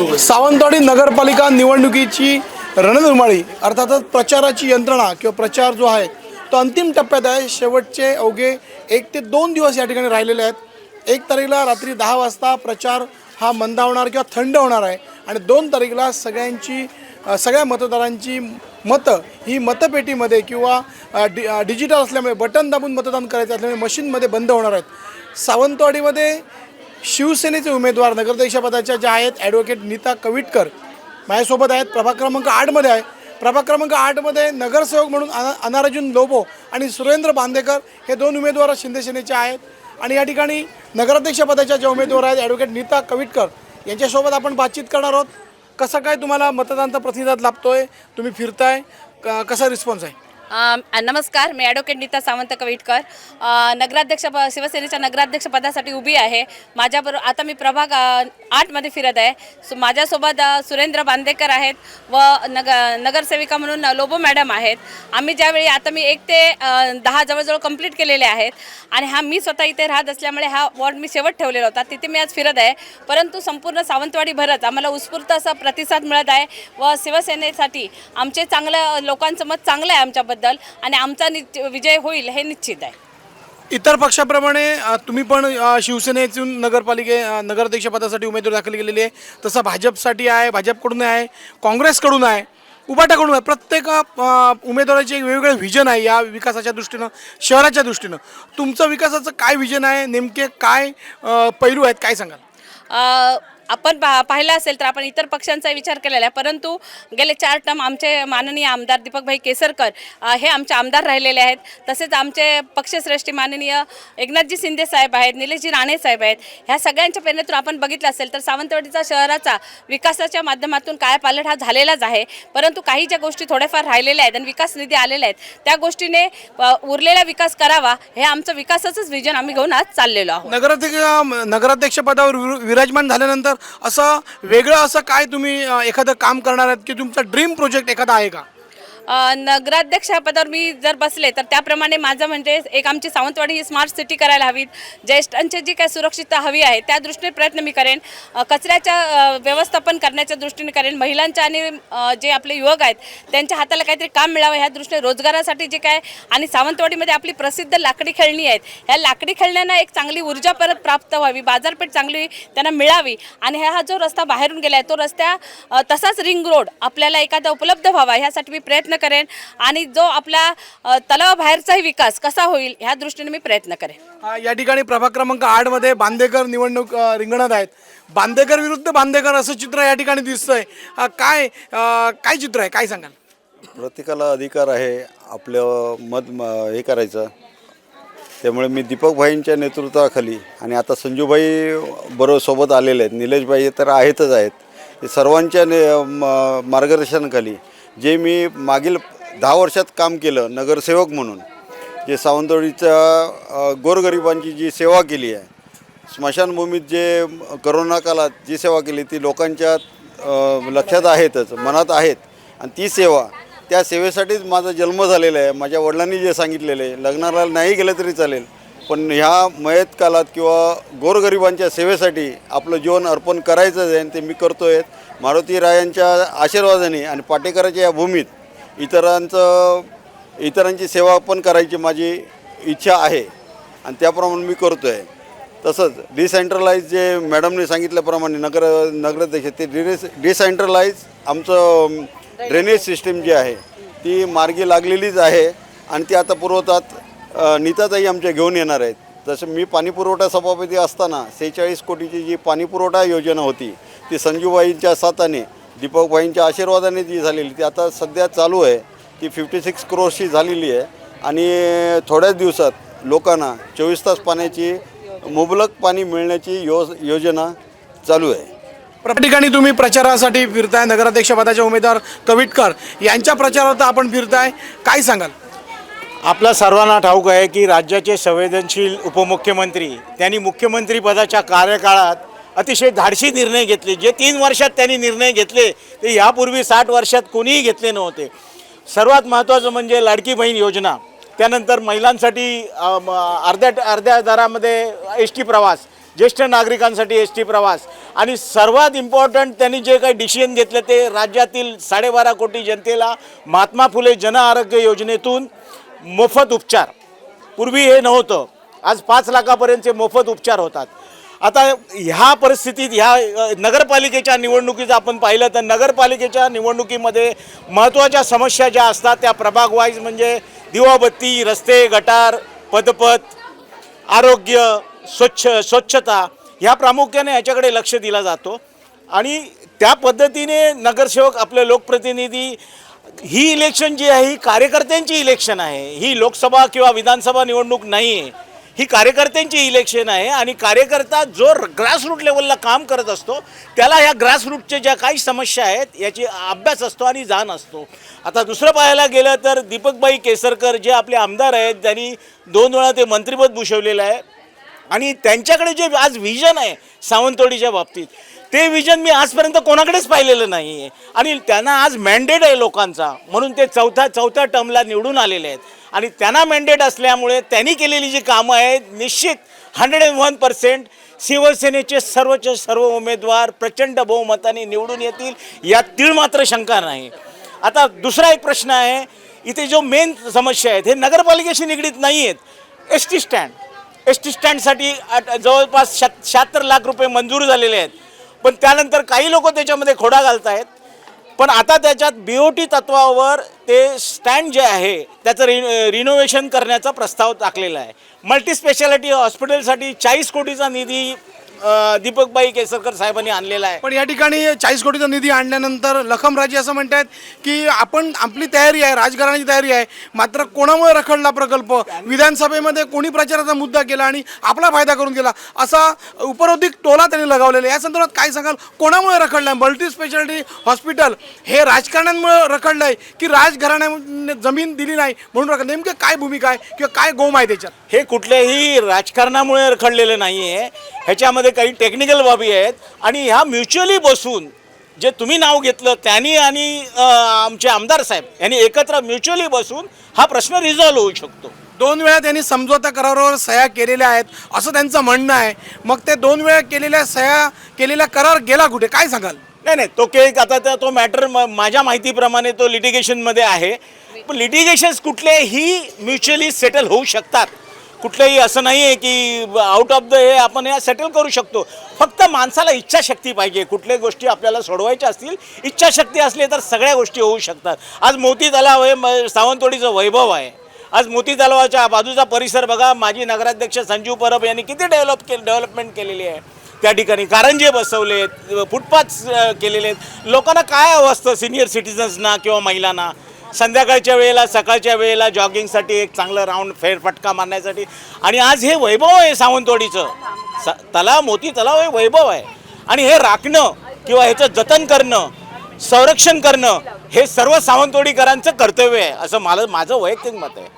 सावंतवाडी नगरपालिका निवडणुकीची रणधुमाळी अर्थातच प्रचाराची यंत्रणा किंवा प्रचार जो आहे तो अंतिम टप्प्यात आहे. शेवटचे अवघे एक ते दोन दिवस या ठिकाणी राहिलेले आहेत. एक तारीखला रात्री दहा वाजता प्रचार हा मंदावणार किंवा थंड होणार आहे. आणि दोन तारीखला सगळ्यांची सगळ्या मतदारांची मतं ही मतपेटीमध्ये किंवा डि डिजिटल असल्यामुळे बटन दाबून मतदान करायचं असल्यामुळे मशीनमध्ये बंद होणार आहेत. सावंतवाडीमध्ये शिवसेनेचे उमेदवार नगराध्यक्षपदाच्या ज्या आहेत ॲडव्होकेट नीता कविटकर माझ्यासोबत आहेत प्रभाग क्रमांक आठमध्ये आहे. प्रभाग क्रमांक आठमध्ये नगरसेवक म्हणून अना अनाराजून लोबो आणि सुरेंद्र बांदेकर हे दोन उमेदवार शिंदेसेनेचे आहेत. आणि या ठिकाणी नगराध्यक्षपदाच्या ज्या उमेदवार आहेत ॲडव्होकेट नीता कविटकर यांच्यासोबत आपण बातचीत करणार आहोत. कसं काय तुम्हाला मतदानाचा प्रतिसाद लाभतो आहे तुम्ही फिरताय? क- कसा रिस्पॉन्स आहे? नमस्कार मी ॲडव्होकेट नीता सावंत कविटकर. नगराध्यक्ष प शिवसेनेच्या नगराध्यक्ष पदासाठी उभी आहे. माझ्याबरोबर आता मी प्रभाग आठमध्ये फिरत आहे. सो माझ्यासोबत सुरेंद्र बांदेकर आहेत व नग नगरसेविका म्हणून लोबो मॅडम आहेत. आम्ही ज्यावेळी आता मी एक ते दहा जवळजवळ कंप्लीट केलेले आहेत. आणि हा मी स्वतः इथे राहत असल्यामुळे हा वॉर्ड मी शेवट ठेवलेला होता. तिथे मी आज फिरत आहे. परंतु संपूर्ण सावंतवाडी भरत आम्हाला उत्स्फूर्त असा प्रतिसाद मिळत आहे व शिवसेनेसाठी आमचे चांगलं लोकांचं मत चांगलं आहे आमच्याबद्दल. आणि आमचा निच विजय होईल हे निश्चित आहे. इतर पक्षाप्रमाणे अ, तुम्ही पण अ, शिवसेनेतून नगरपालिके अ, नगराध्यक्षपदासाठी उमेदवार दाखल केलेली आहे. तसं भाजपसाठी आहे भाजपकडून आहे काँग्रेसकडून आहे उबाटाकडून आहे. प्रत्येक अ, उमेदवाराचे एक वेगवेगळे व्हिजन आहे या विकासाच्या दृष्टीनं शहराच्या दृष्टीनं. तुमचं विकासाचं काय व्हिजन आहे? नेमके काय अ, पैलू आहेत? काय सांगाल? अ, आपण पा पाहिलं असेल तर आपण इतर पक्षांचा विचार केलेला आहे. परंतु गेले चार टर्म आमचे माननीय आमदार दीपकभाई केसरकर हे आमचे आमदार राहिलेले आहेत. तसेच आमचे पक्षश्रेष्ठी माननीय एकनाथजी शिंदे साहेब आहेत निलेशजी राणे साहेब आहेत. ह्या सगळ्यांच्या प्रेरणेतून आपण बघितलं असेल तर सावंतवाडीचा शहराचा विकासाच्या माध्यमातून काय पालट हा झालेलाच आहे. परंतु काही ज्या गोष्टी थोड्याफार राहिलेल्या आहेत आणि विकास निधी आलेल्या आहेत त्या गोष्टीने उरलेला विकास करावा हे आमचं विकासाचंच विजन आम्ही घेऊन आज चाललेलो आहोत. नगराध्यक्ष नगराध्यक्ष पदावर विराजमान झाल्यानंतर असं वेगळं असं काय तुम्ही एखादं काम करणार आहात की तुमचा ड्रीम प्रोजेक्ट एखादा आहे का? नगराध्यक्षपदावर मी जर बसले तर त्याप्रमाणे माझं म्हणजे एक आमची सावंतवाडी ही स्मार्ट सिटी करायला हवीत. ज्येष्ठांची जी काही सुरक्षितता हवी आहे त्या दृष्टीने प्रयत्न मी करेन. कचऱ्याच्या व्यवस्थापन करण्याच्या दृष्टीने करेन. महिलांच्या आणि जे आपले युवक आहेत त्यांच्या हाताला काहीतरी काम मिळावं ह्या दृष्टीने रोजगारासाठी जे काय आणि सावंतवाडीमध्ये आपली प्रसिद्ध लाकडी खेळणी आहेत ह्या लाकडी खेळण्यांना एक चांगली ऊर्जा परत प्राप्त व्हावी बाजारपेठ चांगली त्यांना मिळावी आणि हा जो रस्ता बाहेरून गेला आहे तो रस्त्या तसाच रिंग रोड आपल्याला एखादा उपलब्ध व्हावा ह्यासाठी मी प्रयत्न करेन आणि जो आपला तलावाबाहेरचाही विकास कसा होईल ह्या दृष्टीने मी प्रयत्न करेन. या ठिकाणी प्रभाग क्रमांक आठमध्ये बांदेकर निवडणूक रिंगणात आहेत. बांदेकर विरुद्ध बांदेकर असं चित्र या ठिकाणी दिसतंय. काय काय चित्र आहे? काय सांगाल? प्रत्येकाला अधिकार आहे आपलं मत हे करायचं. त्यामुळे मी दीपकभाईंच्या नेतृत्वाखाली आणि आता संजूभाई बरोबर सोबत आलेले आहेत निलेशभाई तर आहेतच आहेत. हे सर्वांच्या ने म- मार्गदर्शनाखाली जे मी मागील दहा वर्षात काम केलं नगरसेवक म्हणून जे सावंतवाडीच्या गोरगरिबांची जी सेवा केली आहे स्मशानभूमीत जे करोना काळात जी सेवा केली ती लोकांच्या लक्षात आहेतच मनात आहेत. आणि ती सेवा त्या सेवेसाठीच माझा जन्म झालेला आहे. माझ्या वडिलांनी जे सांगितलेलं आहे लग्नाला नाही गेलं तरी चालेल पण ह्या मयत कालात किंवा गोरगरिबांच्या सेवेसाठी आपलं जीवन अर्पण करायचंच आहे आणि ते मी करतो आहे मारुती रायांच्या आशीर्वादाने आणि पाटेकराच्या या भूमीत इतरांचं इतरांची सेवा पण करायची माझी इच्छा आहे आणि त्याप्रमाणे मी करतो आहे तसंच डिसेंट्रलाइज जे मॅडमने सांगितल्याप्रमाणे नगर नगराध्यक्ष ते डिरेस डिसेंट्रलाइज आमचं ड्रेनेज सिस्टीम जी आहे ती मार्गी लागलेलीच आहे आणि ती आता पुरवतात. नीताताई आमच्या घेऊन येणार आहेत. जसं मी पाणीपुरवठा सभापती असताना सेहेचाळीस कोटीची जी पाणीपुरवठा योजना होती ती संजूबाईंच्या साथाने दीपकबाईंच्या आशीर्वादाने जी झालेली. ती आता सध्या चालू आहे. ती फिफ्टी सिक्स क्रोर्सची झालेली आहे. आणि थोड्याच दिवसात लोकांना चोवीस तास पाण्याची मुबलक पाणी मिळण्याची योज योजना चालू आहे. प्रत्येक ठिकाणी तुम्ही प्रचारासाठी फिरताय. नगराध्यक्षपदाचे उमेदवार कविटकर यांच्या प्रचारार्थ आपण फिरताय. काय सांगाल? आपल्या सर्वांना ठाऊक आहे की राज्याचे संवेदनशील उपमुख्यमंत्री त्यांनी मुख्यमंत्री पदाच्या कार्यकाळात अतिशय धाडसी निर्णय घेतले. जे तीन वर्षात त्यांनी निर्णय घेतले ते यापूर्वी साठ वर्षात कोणीही घेतले नव्हते. सर्वात महत्त्वाचं म्हणजे लाडकी बहीण योजना. त्यानंतर महिलांसाठी अर्ध्या अर्ध्या दरामध्ये एस टी प्रवास ज्येष्ठ नागरिकांसाठी एस टी प्रवास आणि सर्वात इम्पॉर्टंट त्यांनी जे काही डिसिजन घेतलं ते राज्यातील साडेबारा कोटी जनतेला महात्मा फुले जन आरोग्य योजनेतून मोफत उपचार. पूर्वी हे नव्हतं. आज पाच लाखापर्यंतचे मोफत उपचार होतात. आता ह्या परिस्थितीत ह्या नगरपालिकेच्या निवडणुकीचं आपण पाहिलं तर नगरपालिकेच्या निवडणुकीमध्ये महत्त्वाच्या समस्या ज्या असतात त्या प्रभाग वाईज म्हणजे दिवाबत्ती रस्ते गटार पदपथ आरोग्य स्वच्छ स्वच्छता ह्या प्रामुख्याने याच्याकडे लक्ष दिला जातो. आणि त्या पद्धतीने नगरसेवक आपले लोकप्रतिनिधी ही इलेक्शन जी आहे ही कार्यकर्त्यांची इलेक्शन आहे. ही लोकसभा किंवा विधानसभा निवडणूक नाही आहे ही कार्यकर्त्यांची इलेक्शन आहे आणि कार्यकर्ता जो ग्रासरूट लेवलला काम करत असतो त्याला ह्या ग्रासरूटच्या ज्या काही समस्या आहेत याची अभ्यास असतो आणि जाण असतो. आता दुसरं पाहायला गेलं तर दीपकबाई केसरकर जे आपले आमदार आहेत ज्यांनी दोन वेळा ते मंत्रिपद भूषवलेलं आहे. आणि त्यांच्याकडे जे आज व्हिजन आहे सावंतवाडीच्या बाबतीत ते विजन मी आजपर्यंत कोणाकडेच पाहिलेलं नाही आहे आणि त्यांना आज मॅन्डेट आहे लोकांचा. म्हणून ते चौथ्या चौथ्या टर्मला निवडून आलेले आहेत. आणि त्यांना मॅन्डेट असल्यामुळे त्यांनी केलेली जी कामं आहेत निश्चित हंड्रेड अँड वन पर्सेंट शिवसेनेचे सर्वचे सर्व उमेदवार प्रचंड बहुमताने निवडून येतील यात तीळ मात्र शंका नाही. आता दुसरा एक प्रश्न आहे इथे जो मेन समस्या आहेत हे नगरपालिकेशी निगडीत नाही आहेत S T stand S T स्टँडसाठी जवळपास शत शहात्तर लाख रुपये मंजूर झालेले आहेत. पण त्यानंतर काही लोक त्याच्यामध्ये खोडा घालत आहेत पण आता त्याच्यात बी ओ टी तत्वावर ते स्टँड जे आहे त्याचं रि रिनोव्हेशन करण्याचा प्रस्ताव टाकलेला आहे. मल्टी स्पेशालिटी हॉस्पिटलसाठी चाळीस कोटीचा निधी दीपक दीपकबाई केसरकर साहेबांनी आणलेला आहे. पण या ठिकाणी चाळीस कोटीचा निधी आणल्यानंतर लखमराजे असं म्हणतात की आपण आपली तयारी आहे राजकारणाची तयारी आहे मात्र कोणामुळे रखडला प्रकल्प? विधानसभेमध्ये कोणी प्रचाराचा मुद्दा केला आणि आपला फायदा करून गेला असा उपरोधिक टोला त्यांनी लगावलेला या संदर्भात काय सांगाल? कोणामुळे रखडलाय मल्टी स्पेशालिटी हॉस्पिटल हे राजकारण्यांमुळे रखडलंय की राजघराण्याने जमीन दिली नाही म्हणून रखड नेमकं काय भूमिका आहे किंवा काय गोम आहे त्याच्यात? हे कुठल्याही राजकारणामुळे रखडलेलं नाही आहे ह्याच्यामध्ये काही टेक्निकल बाबी आहेत. आणि ह्या म्युच्युअली बसून जे तुम्ही नाव घेतलं त्यांनी आणि आमचे आमदार साहेब यांनी एकत्र म्युच्युअली बसून हा प्रश्न रिझॉल्व्ह होऊ शकतो. दोन वेळा त्यांनी समझोता करारावर सह्या केलेल्या आहेत असं त्यांचं म्हणणं आहे. मग ते दोन वेळा केलेल्या सह्या केलेला करार गेला कुठे? काय सांगाल? नाही नाही तो केक आता त्या- तो मॅटर माझ्या माहितीप्रमाणे तो लिटिगेशनमध्ये आहे. पण लिटिगेशन्स कुठलेही म्युच्युअली सेटल होऊ शकतात. कुठलंही असं नाही आहे की आउट ऑफ द हे आपण या सेटल करू शकतो. फक्त माणसाला इच्छाशक्ती पाहिजे. कुठल्या गोष्टी आपल्याला सोडवायच्या असतील इच्छाशक्ती असली तर सगळ्या गोष्टी होऊ शकतात. आज मोती तलाव हे म- सावंतवाडीचं वैभव आहे. आज मोती तलावाच्या बाजूचा परिसर बघा. माजी नगराध्यक्ष संजीव परब यांनी किती डेव्हलप के डेव्हलपमेंट केलेली आहे त्या ठिकाणी. कारंजे बसवले आहेत फुटपाथ केलेले आहेत. लोकांना काय हवं असतं सिनियर सिटीजन्सना किंवा महिलांना? संध्याकाळच्या वेळेला सकाळच्या वेळेला जॉगिंगसाठी एक चांगलं राऊंड फेरफटका मारण्यासाठी. आणि आज हे वैभव आहे सावंतवाडीचं. स तलाव मोती तलाव हे वैभव आहे. आणि हे राखणं किंवा ह्याचं जतन करणं संरक्षण करणं हे सर्व सावंतवाडीकरांचं कर्तव्य आहे असं मला माझं वैयक्तिक मत आहे.